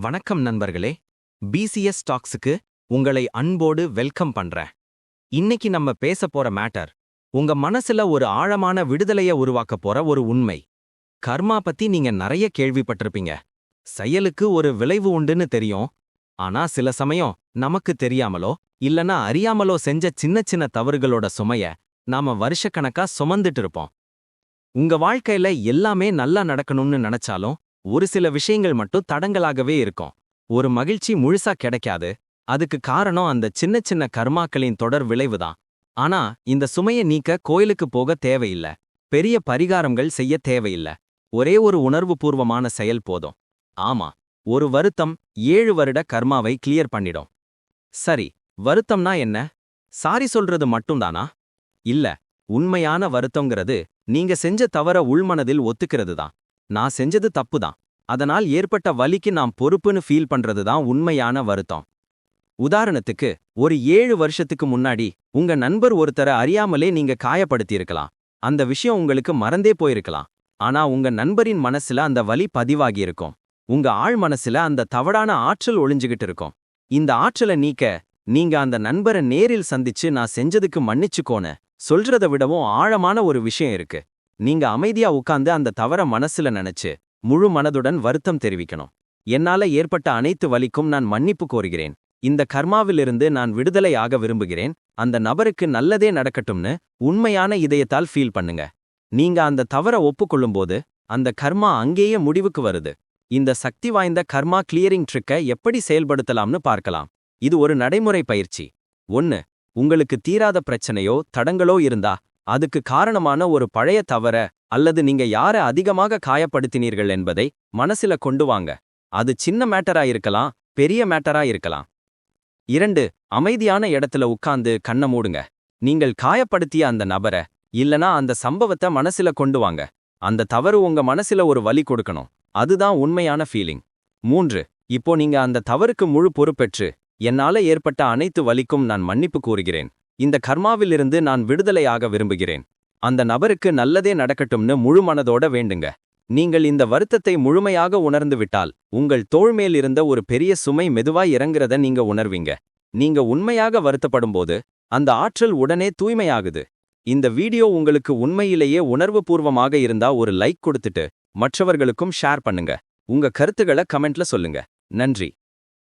வணக்கம் நண்பர்களே. பிசிஎஸ் ஸ்டாக்ஸுக்கு உங்களை அன்போடு வெல்கம் பண்றேன். இன்னைக்கு நம்ம பேச போற மேட்டர் உங்க மனசுல ஒரு ஆழமான விடுதலைய உருவாக்க போற ஒரு உண்மை. கர்மா பத்தி நீங்க நிறைய கேள்விப்பட்டிருப்பீங்க. செயலுக்கு ஒரு விளைவு உண்டுன்னு தெரியும். ஆனா சில சமயம் நமக்கு தெரியாமலோ இல்லனா அறியாமலோ செஞ்ச சின்ன சின்ன தவறுகளோட சுமைய நாம வருஷக்கணக்கா சுமந்துட்டு இருப்போம். உங்க வாழ்க்கையில எல்லாமே நல்லா நடக்கணும்னு நினைச்சாலும் ஒரு சில விஷயங்கள் மட்டும் தடங்கலாகவே இருக்கும். ஒரு மகிழ்ச்சி முழுசா கிடைக்காது. அதுக்கு காரணம் அந்த சின்ன சின்ன கர்மாக்களின் தொடர் விளைவுதான். ஆனா இந்த சுமையை நீக்க கோயிலுக்கு போக தேவையில்ல. பெரிய பரிகாரங்கள் செய்ய தேவையில்ல. ஒரே ஒரு உணர்வுபூர்வமான செயல் போதும். ஆமா ஒரு வருத்தம் ஏழு வருட கர்மாவை கிளியர் பண்ணிடும். சரி வருத்தம்னா என்ன? சாரி சொல்றது மட்டும்தானா? இல்ல உண்மையான வருத்தங்கிறது நீங்க செஞ்ச தவற உள்மனதில் ஒத்துக்கிறது தான் நான் செஞ்சது தப்பு தான் அதனால் ஏற்பட்ட வலிக்கு நாம் பொறுப்புன்னு ஃபீல் பண்றது தான் உண்மையான வருத்தம். உதாரணத்துக்கு ஒரு ஏழு வருஷத்துக்கு முன்னாடி உங்க நண்பர் ஒருத்தரை அறியாமலே நீங்க காயப்படுத்தியிருக்கலாம். அந்த விஷயம் உங்களுக்கு மறந்தே போயிருக்கலாம். ஆனா உங்க நண்பரின் மனசுல அந்த வலி பதிவாகியிருக்கும். உங்க ஆழ் மனசுல அந்த தவறான ஆற்றல் ஒளிஞ்சுகிட்டு இருக்கும். இந்த ஆற்றலை நீக்க நீங்க அந்த நண்பரை நேரில் சந்திச்சு நான் செஞ்சதுக்கு மன்னிச்சுக்கோன்னு சொல்றத விடவும் ஆழமான ஒரு விஷயம் இருக்கு. நீங்க அமைதியா உட்கார்ந்து அந்த தவற மனசுல நினைச்சு முழு மனதுடன் வருத்தம் தெரிவிக்கணும். என்னால ஏற்பட்ட அனைத்து வலிக்கும் நான் மன்னிப்பு கோருகிறேன். இந்த கர்மாவிலிருந்து நான் விடுதலை ஆக விரும்புகிறேன். அந்த நபருக்கு நல்லதே நடக்கட்டும்னு உண்மையான இதயத்தால் ஃபீல் பண்ணுங்க. நீங்க அந்த தவற ஒப்புக்கொள்ளும்போது அந்த கர்மா அங்கேயே முடிவுக்கு வருது. இந்த சக்தி வாய்ந்த கர்மா கிளியரிங் ட்ரிக்கை எப்படி செயல்படுத்தலாம்னு பார்க்கலாம். இது ஒரு நடைமுறை பயிற்சி. ஒன்னு உங்களுக்கு தீராத பிரச்சனையோ தடங்களோ இருந்தா அதுக்கு காரணமான ஒரு பழைய தவற அல்லது நீங்க யார அதிகமாக காயப்படுத்தினீர்கள் என்பதை மனசில கொண்டு வாங்க. அது சின்ன மேட்டரா இருக்கலாம் பெரிய மேட்டரா இருக்கலாம். இரண்டு அமைதியான இடத்துல உட்கார்ந்து கண்ண மூடுங்க. நீங்கள் காயப்படுத்திய அந்த நபர இல்லனா அந்த சம்பவத்தை மனசுல கொண்டு வாங்க. அந்த தவறு உங்க மனசுல ஒரு வலி கொடுக்கணும். அதுதான் உண்மையான ஃபீலிங் மூன்று இப்போ நீங்க அந்த தவறுக்கு முழு பொறுப்பெற்று என்னால ஏற்பட்ட அனைத்து வலிக்கும் நான் மன்னிப்பு கூறுகிறேன். இந்த கர்மாவிலிருந்து நான் விடுதலையாக விரும்புகிறேன். அந்த நபருக்கு நல்லதே நடக்கட்டும்னு முழு மனதோட வேண்டுங்க. நீங்கள் இந்த வருத்தத்தை முழுமையாக உணர்ந்து விட்டால் உங்கள் தோள்மேல் இருந்த ஒரு பெரிய சுமை மெதுவாய் இறங்குறத நீங்க உணர்வீங்க. நீங்க உண்மையாக வருத்தப்படும்போது அந்த ஆற்றல் உடனே தூய்மையாகுது. இந்த வீடியோ உங்களுக்கு உண்மையிலேயே உணர்வுபூர்வமாக இருந்தா ஒரு லைக் கொடுத்துட்டு மற்றவர்களுக்கும் ஷேர் பண்ணுங்க. உங்க கருத்துக்களை கமெண்ட்ல சொல்லுங்க. நன்றி.